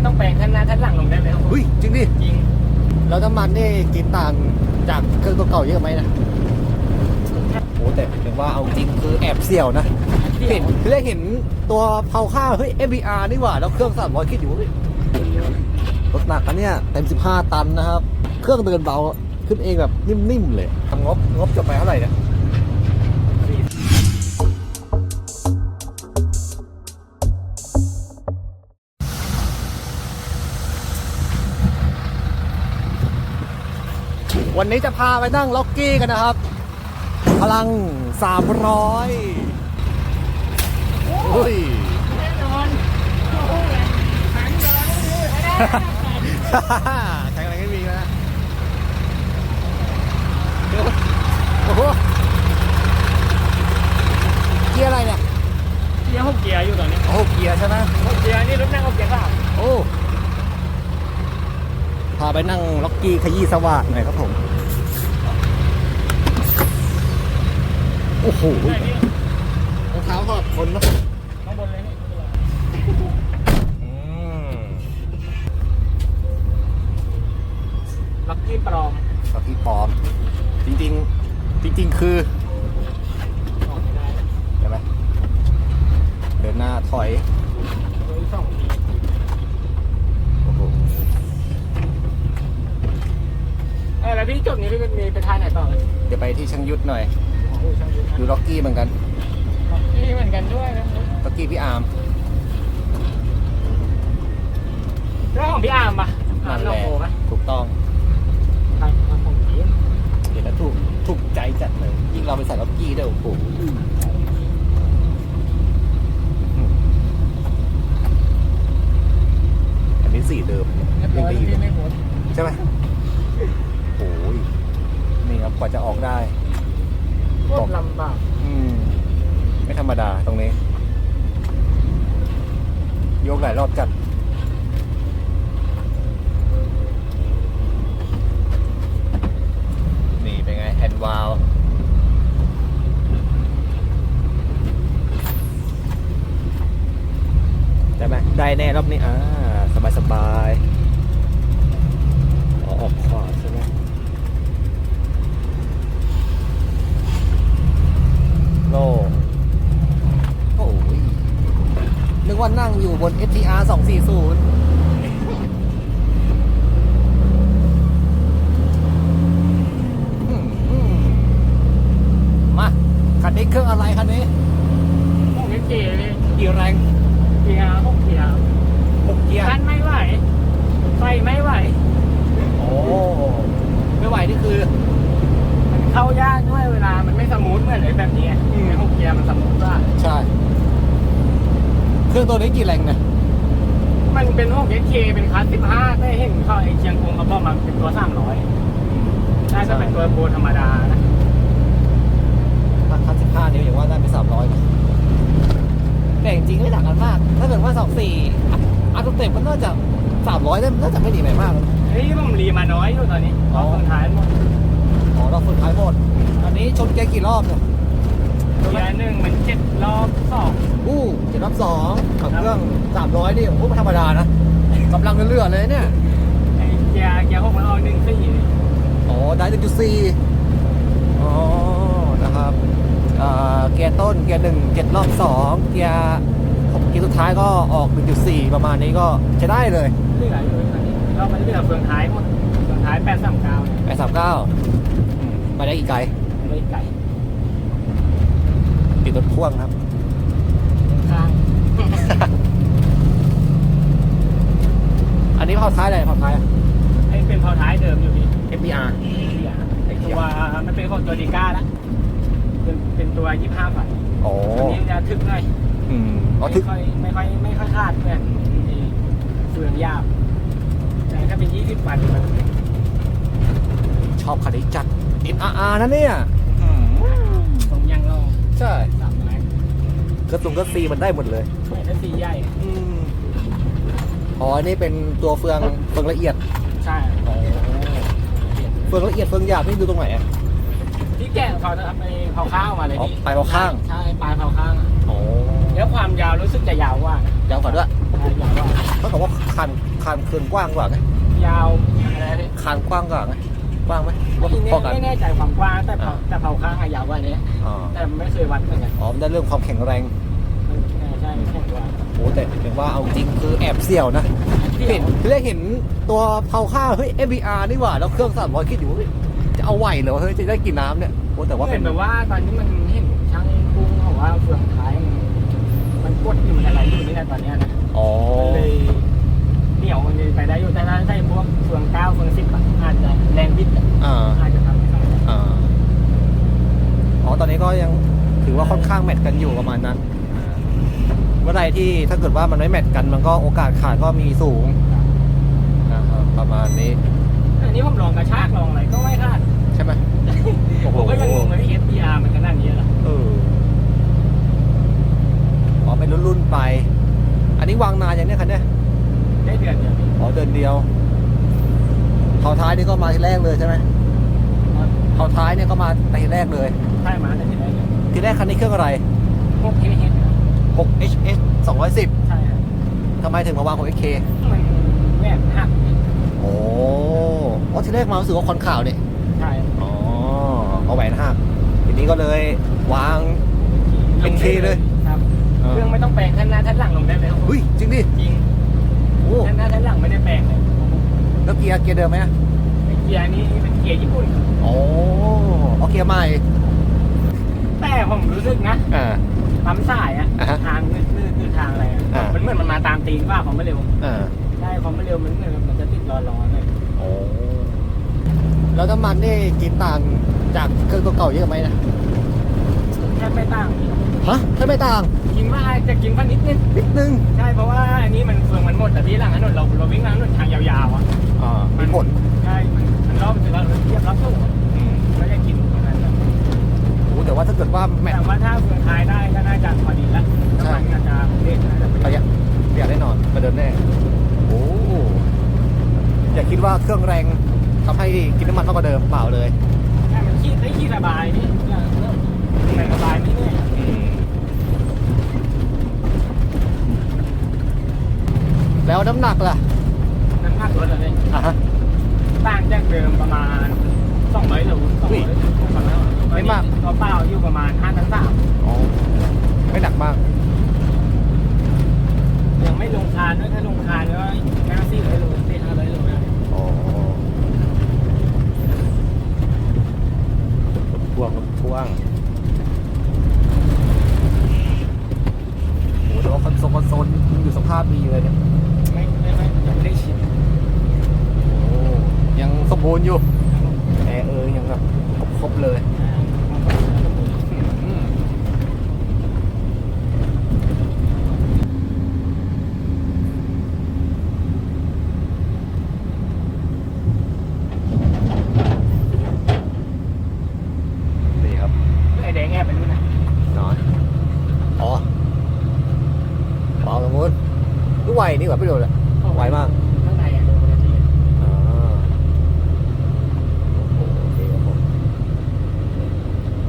งท่านหน้าท่านหลังลงได้ไหมครับเฮ้ยจริงดิจริงแล้วน้ำมันนี่กินต่างจากเครื่องตัวเก่าเยอะไหมนะโอ้แต่ถึงว่าเอาจริงคือแอบเสี่ยวนะเห็นทีแรกเห็นตัวเผาข้าวเฮ้ย MBR นี่หว่า แล้วเครื่อง300คิดอยู่ว่าเฮ้ยรถหนักอันเนี้ยเต็ม 15 ตันนะครับ เครื่องเดินเบา ขึ้นเองแบบนิ่มๆเลยทำงบงบจบไปเท่าไหร่เนี่ย วันนี้จะพาไปนั่งล็อกกี้กันนะครับ พลัง 300อุ้ยแน่นอนโอ้โหหันย้อนเลยแข็งแรงไม่มีนะโอ้โหเกียร์อะไรเนี่ยเกียร์หกเกียร์อยู่ตอนนี้โอ้โหเกียร์ใช่ไหม หกเกียร์นี่รถนั่งหกเกียร์เปล่า โอ้ พา ไปนั่งล็อกกี้ขยี้สว่างหน่อยครับผม โอ้โหใช่พี่รองเท้าหอบคนนะข้างบนเลยนี่อืมล็อกกี้ปลอมล็อกกี้ปลอม จริงๆ จริง ๆ คือออกไม่ได้ใช่ไหมเดินหน้าถอยโดยสองทีโอ้โห เออแล้วพี่จบนี้พี่มีไปทานไหนต่อเลยเดี๋ยวไปที่ช่างยุทธหน่อยโอ้โหช่างดูดูล็อกกี้เหมือนกันล็อกกี้เหมือนกันด้วยนะล็อกกี้พี่อาร์มเรื่องของพี่อาร์มปะอาร์มนั่นโลแหละโก้ปะถูกต้องทางทางของพี่เห็นแล้วถูกถูกใจจัดเลย ยิ่งเราไปใส่ล็อกกี้ด้วยโอ้โหอันนี้สีเดิมเรียบร้อยยังดีอยู่พี่ไม่หมดใช่ไหมโอ้ยนี่ครับกว่าจะออกได้ พวกลำบาก อืม ไม่ธรรมดาตรงนี้ ยกหลายรอบจัด นี่เป็นไงแฮนด์วาลได้ไหมได้ แน่รอบนี้อ่าสบายสบายอออกขวาใช่ไหมโล่โอ้ยนึกว่านั่งอยู่บน FTR 240อืมอืมมาคันนี้เครื่องอะไรคันนี้ พวกนี้เก๋เลย กี่แรง เกียร์พวกเกียร์ หกเกียร์ กันไม่ไหวไฟไม่ไหว โอ้ไม่ไหวนี่คือ มันเข้ายากด้วยเวลา มันไม่สมูทเหมือนไอ้แบบนี้ อืม ไอ้พวกเกียร์มันสมูทว่า ใช่ เครื่อง ตัวนี้กี่แรงเนี่ยมันเป็นพวกเอเคเป็นคลาสสิบห้าได้เห็นเขาไอ้เชียงกงเขาบอกมาเป็นตัวสามร้อยได้จะเป็นตัวโบธรรมดานะถ้าคันสิบห้านิ้วอย่างว่าได้ไปสามร้อยนะแต่จริงๆไม่ต่างกันมาก ถ้าเกิดว่าสองสี่อัตเต็มมันน่าจะสามร้อยได้น่าจะไม่ดีไหนมากนะเฮ้ยผมรีมาน้อยอยู่ตอนนี้รอบสุดท้ายหมดอ๋อเราฝึกท้ายหมด อันนี้ชนแกกี่รอบเนี่ย เกียร์หนึ่งมันเจ็ดรอบสองอู้เจ็ดรอบสองขับเครื่องสามร้อยนี่โอ้โหไม่ธรรมดานะกำลังเรื่อยๆเลยเนี่ยไอ้เกียร์เกียร์หกมันออกหนึ่งสี่อ๋อได้หนึ่งจุดสี่อ๋อนะครับอ่าเกียร์ต้นเกียร์หนึ่งเจ็ดรอบสองเกียร์หกเกียร์สุดท้ายก็ออกหนึ่งจุดสี่ประมาณนี้ก็ใช้ได้เลยเหลืออยู่ตอนนี้เรามันเหลือเฟืองท้ายหมดเฟืองท้ายแปดสามเก้าไปสามเก้าไปได้อีกไกลไม่ไก่ ติดรถพ่วงครับข้างอันนี้เผาท้ายอะไรเผาท้ายอะไอ้เป็นพอท้ายเดิมอยู่พี่ FBR ไอ้ตัวมันเป็นของตัวดีก้าละเป็นเป็นตัวยี่ห้าฝันโอ้อันนี้จะทึกหน่อยอืมอ๋อทึไม่กค่อยไม่ค่อยไม่ค่อยคาดเพื่อนไอ้เฟืองยาวแต่ถ้าเป็นยี่สิบฝันมันชอบคันนี้จัด NRR นะเนี่ยอืม ตรงยังลอง ใช่สามไม้กระตุงกระซีมันได้หมดเลยไม่ได้สีใหญ่ อืมอ๋ออันนี้เป็นตัวเฟืองเฟืองละเอียดใช่อ๋อเฟืองละเอียดเฟืองหยาบนี่ดูตรงไหนอะที่แกะเขาจะเอาไปเผาข้าวมาเลยอ๋อพี่ปลายเผาข้าง ใช่ปลายเผาข้างอะอ๋อแล้วความยาวรู้สึกจะยาวกว่านะยาวกว่าด้วยใช่ยาวกว่า เขาบอกว่าคานคานเคืนกว้างกว่าไงยาวอะไรนะคานกว้างกว่าไง กว้างไหมว่าไม่พอกันไม่แน่ใจความกว้างแต่เผาอ่าแต่เผาข้างอะยาวกว่านี้อ๋อแต่ไม่เคยวัดเหมือนกันอ๋อมันได้เรื่องความแข็งแรงมันใช่แข็งกว่าโอ้แต่ถึงว่าเอาจริงคือแอบเสี่ยวนะเห็นที่แรกเห็นตัวเผาข้าวเฮ้ย MBR นี่หว่าแล้วเครื่องสั่นร้อยคิดอยู่ว่าเฮ้ยจะเอาไหวเหรอเฮ้ยจะได้กินน้ำเนี่ยโอ้แต่ว่าเห็เป็นนแบบว่าตอนนี้มันเห็นช่างปรุงเขาว่าเฟืองท้ายมันมันกดอยู่อะไรอยู่นี่แหละตอนเนี้ยนะอ๋อมันเลย เหนียวมันเลยไปได้อยู่แต่ถ้าใช่พวกเฟืองเก้าเฟืองสิบอะอาจจะแรงบิดอะอ่าอาจจะทำให้ได้อ่าอ๋อตอนนี้ก็ยังถือว่าค่อนข้างแมทกันอยู่ประมาณนั้นอ่าเมื่อไหรที่ถ้าเกิดว่ามันไม่แมทกันมันก็โอกาสขาดก็มีสูงนะครับประมาณนี้อันนี้ผมลองกระชากลองอะไรก็ไม่คาดใช่ไหมโอ้โหผมก็ยังงงเลย FBR มันขนาดนี้เหรอเอออ๋อเป็นรุ่นๆไป อันนี้วางนานอย่างเนี้ยคันเนี้ย ได้เดือนเดียวเองอ๋อเดินเดียวเผาท้ายนี่ก็มาทีแรกเลยใช่ไหมเผาท้ายเนี่ยก็มาแต่ทีแรกเลยใช่มาแต่ทีแรกเลยทีแรกคันนี้เครื่องอะไรพวกเฮดเฮด6 HS 210 ใช่ครับทำไมถึงมาวาง6 HK มันแม่นหักโอ้อ๋อทีแรกมารู้สึกว่าคอนข่าวเนี่ยใช่อ๋อเอาแหวนหักทีนี้ก็เลยวางเป็นเคเลยครับเออเครื่องไม่ต้องแปลงท่านหน้าท่านหลังลงได้เลยครับเฮ้ยจริงดิจริง โอ้ท่านหน้าท่านหลังไม่ได้แปลงเลยแล้วเกียร์เกียร์เดิมไหมอะไอ้เกียร์นี้เป็นเกียร์ญี่ปุ่น โอ้เอาเกียร์ใหม่แต่ผมรู้สึกนะอ่า ปั๊มสายอะอ่าฮะทางนืดๆคือทางอะไรอะอ่ามั มันเหมือนมันมาตามตีนว่าความไม่เร็วอ่าใช่ความไม่เร็วมันเหมือนมันจะติดรอรอๆเลยโอ้แล้วน้ำมันนี่กินต่างจากเครื่องตัวเก่าเยอะไหมนะแค่ไม่ต่างฮะถ้าไม่ต่าง กินว่าจะกินว่านิดนึงนิดนึงใช่เพราะว่าอันนี้มันเฟืองมันหมดแต่พี่หลังถนนเราเราวิ่งหลังถนนทางยาวๆอะอ่ามีผลใช่มันมันรอบถึงเราเทียบรับสู้อะอืมไม่ได้กินตรงนั้นอะโอ้แต่ว่าถ้าเกิดว่าแมทแต่ว่าถ้าเฟืองท้ายได้ก็น่าจะพอดีละใช่น้ำมันน่าจะเล่นน่าจะประหยัดประหยัดแน่นอนประเดิมแน่โอ้อย่าคิดว่าเครื่องแรงทำให้กินน้ำมันมากกว่าเดิมเปล่าเลยใช่มันขี้ได้ขี้สบายนี่เนี่ยมันสบายไม่เนี่ย แล้วน้ำหนักล่ะน้ำหนักลดเลยอะฮะต่างจากเดิมประมาณ200โล200อุ้ยไม่มากตัวเปล่าอยู่ประมาณ5ทั้ง3อ๋อไม่หนักมาก ยังไม่ลงคานด้วยถ้าลงคานก็แค่400โล400โลนะ อ๋อพ่วงพ่วงโอ้แต่ว่าคอนโซลคอนโซลยังอยู่สภาพดีเลยเนี่ย ไม่ไม่ไม่ยังไม่ได้ชิม โอ้ยังสมบูรณ์อยู่แอร์เออยังแบบครบๆเลยอืมดีครับ ไอแดงแอบไปนู่นนะ นอนอ๋อเบาตรงนู้นดูไวนี่หว่าพี่ดูเลย ไวมาก ข้างในอะโดนนาที อ่าโอ้โหโอเคครับผม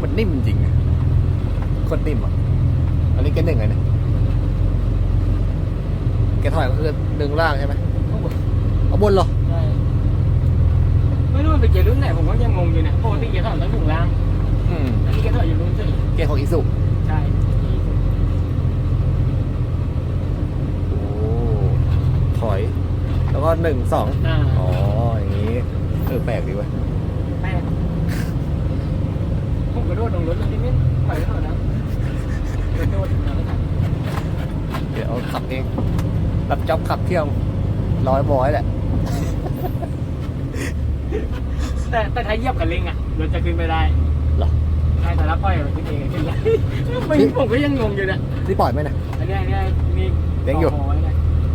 มันนิ่มจริงอะโคนนิ่มอะ อั นนี้เกนหนึ่งไงเนี่ยเกนเท่าไหร่ก็คือหนึ่งล่างใช่ไหมเอาบนเหรอ ใช่ไม่รู้มันเป็นเกียร์รุ่นไหนผมก็ยังงงอยู่เนี่ยปกติเกียร์ถอยต้องถึงล่างอืมอันนี้เกียร์ถอยอยู่รุ่นสี่เกนของอีสุใช่โอ้ถอย แล้วก็หนึ่งสองอ่าอ๋ออย่างนี้เออแปลกดีเว้ยแม่ผมกระโดดลงรถเลยที่ไม่ถอยถอยนะกระโดดแล้วก็ทัน เดี๋ยว ขับเองรับจ็อบขับเที่ยวร้อยบอยแหละแต่แต่ถ้าเหยียบกับเร่งอะรถจะขึ้นไม่ได้เหรอใช่แต่ละปล่อยมันขึ้นเองขึ้นได้ไม่ผมก็ยังงงอยู่เนี่ยนี่ปล่อยไหมนะอันเนี้ยอันเนี้ยมีเลี้ยงอยู่ต่หไว้ไง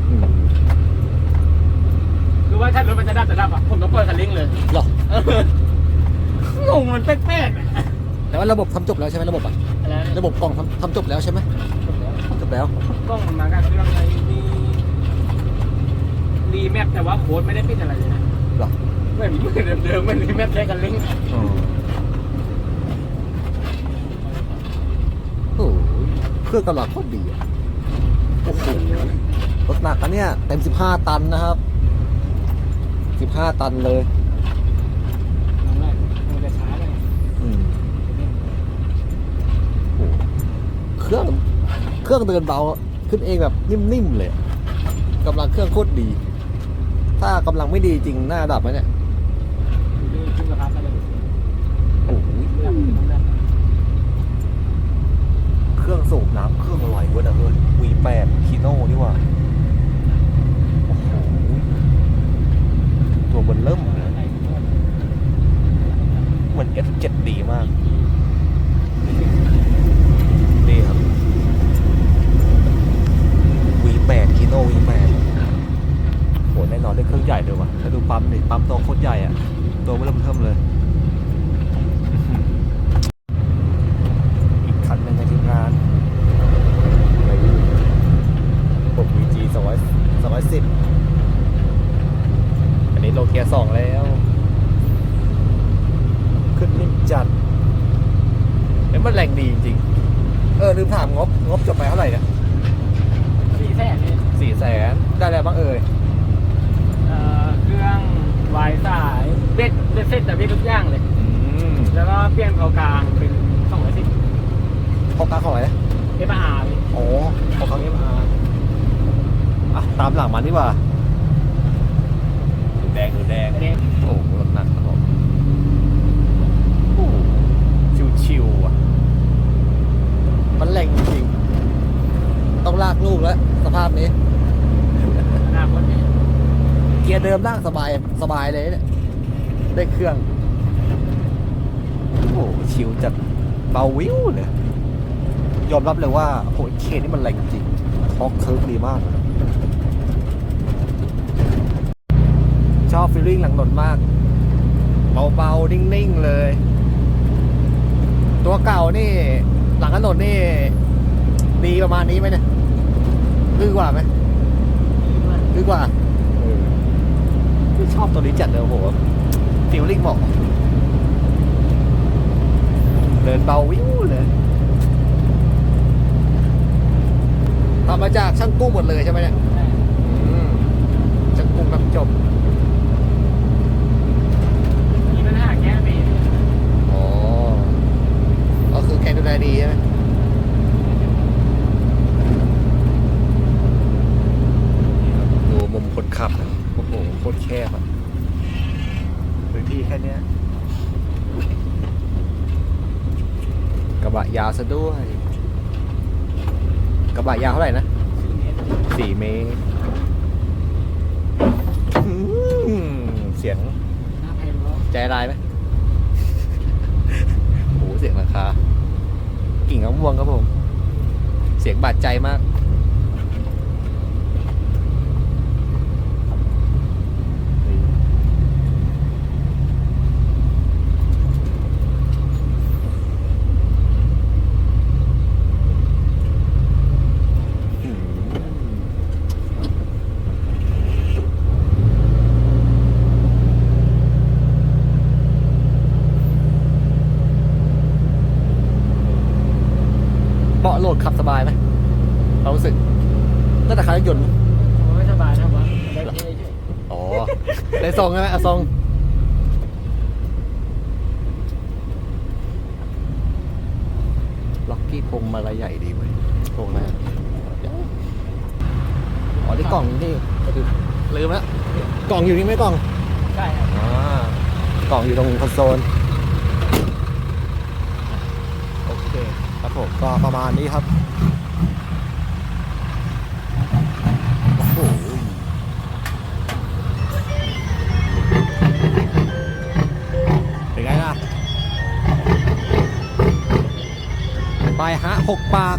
อืมคือว่าถ้ารถมันจะดับจะดับอะผมต้องเปิดคันเร่งเลยเหรอเอองงมันแปลกๆอะแต่ว่าระบบทำจบแล้วใช่ไหมระบบอะอะไรนะระบบกล่องทำทำจบแล้วใช่ไหม จบแล้ว กล้องมันมากับเครื่องอะไรมีรีแมปแต่ว่าโค้ดไม่ได้ปิดอะไรเลยนะเหรอเหมือนเหมือนเดิมๆเหมันรีแมปใช้กันลิงก์โอ้โหเครื่องรื่องกำลังโคตรดีอะโอ้โหรถหนักอันเนี้ยเต็ม 15 ตันนะครับ 15 ตันเลยน้ำแรกมันจะช้าเลยอืมโอ้โหเครื่อง เครื่องเดินเบาขึ้นเองแบบนิ่มๆเลยกำลังเครื่องโคตรดี ถ้ากำลังไม่ดีจริงหน้าดับไหมเนี่ยเครื่องสูบน้ำเครื่องอร่อยเว้ยนะเฮ้ย V8 คีโน่นี่หว่าตัวบนเริ่มเลยเหมือน F7 ดีมาก นี่ครับ V8 คีโน่ V8 โหแน่นอนได้เครื่องใหญ่เลยว่ะถ้าดูปั๊มดิปั๊มตัวโคตรใหญ่อะตัวไม่เริ่มเทิมเลย อีกคันหนึ่งในทีมงานปก VG สองร้อยสองร้อยสิบอันนี้โลเกียสองแล้ว ขึ้นนิ่มจัดเอ้ยมัน แรงดีจริงๆเออลืมถามงบงบจบไปเท่าไหร่เนี่ยสี่แสนนี่สี่แสนได้อะไรบ้างเอ่ยเอ่อเครื่องวายสายเบ็ดเบ็ดเสร็จแต่เบ็ดทุกอย่างเลย อืมแล้วก็เปลี่ยนเผากลางเป็นสองร้อยสิบพอกาของอะไรนะเอฟอาร์โอ้พอกาเอ็มอาร์อะตามหลังมันดีกว่าดูแดงดูแดง อันนี้โอ้โหรถหนักครับผมโอ้โหชิวๆอะ มันแรงจริงๆต้องลากลูกแล้ว ส ภาพนี้อนาคตนี่เกียร์เดิมลากสบายสบายเลยเนี่ยได้เครื่อง โอ้โหชิวจัดเบาวิวเลยยอมรับเลยว่าโหเคนี่มันแรงจริงท็อกเคิร์ฟดีมาก ชอบฟีลลิ่งหลังถนนมาก เบาๆ นิ่ง ๆ เลย ตัวเก่านี่ หลังถนนนี่ ดีประมาณนี้ไหมเนี่ย ดื้อกว่าไหมดื้อกว่าชอบตัวนี้จัดเลยโอ้โหฟีลลิ่งเหมาะเดินเบาวิวเลยทำมาจากช่างกุ้งหมดเลยใช่ไหมเนี่ยอืมช่างกุ้งแบบจบมีปัญหาแค่ปีอ๋อก็คือแกดูแลดีใช่ไหมดูมุมคนขับนะโอ้โหโคตรแคบอะพื้นที่แค่เนี้ยกระบะยาว ซะด้วย กระบะยาวเท่าไหร่นะสี่เมตรอืมเสียงใจร้ายไหมโอ้โหเสียงราคา กิ่งมะม่วงครับผม เสียงบาดใจมาก อืม เบาะโหลดขับสบายไหมเรามรู้สึกตั้งแต่คันรถยนต์ผมไม่สบายนะวะได้เท่เฉยอ๋อได้ทรงใช่ไหมเอาทรงล็อกกี้พงมาลายใหญ่ดีเว้ยพงแรกอ๋อที่กล่องอยู่นี่ลืมแล้วกล่องอยู่นี่ไหมกล่องใช่ครับ อ่ากล่องอยู่ตรงคอนโซล โอเค ครับ ผมก็ประมาณนี้ครับโอ้โหเป็นไงล่ะ ไปฮะหกปาก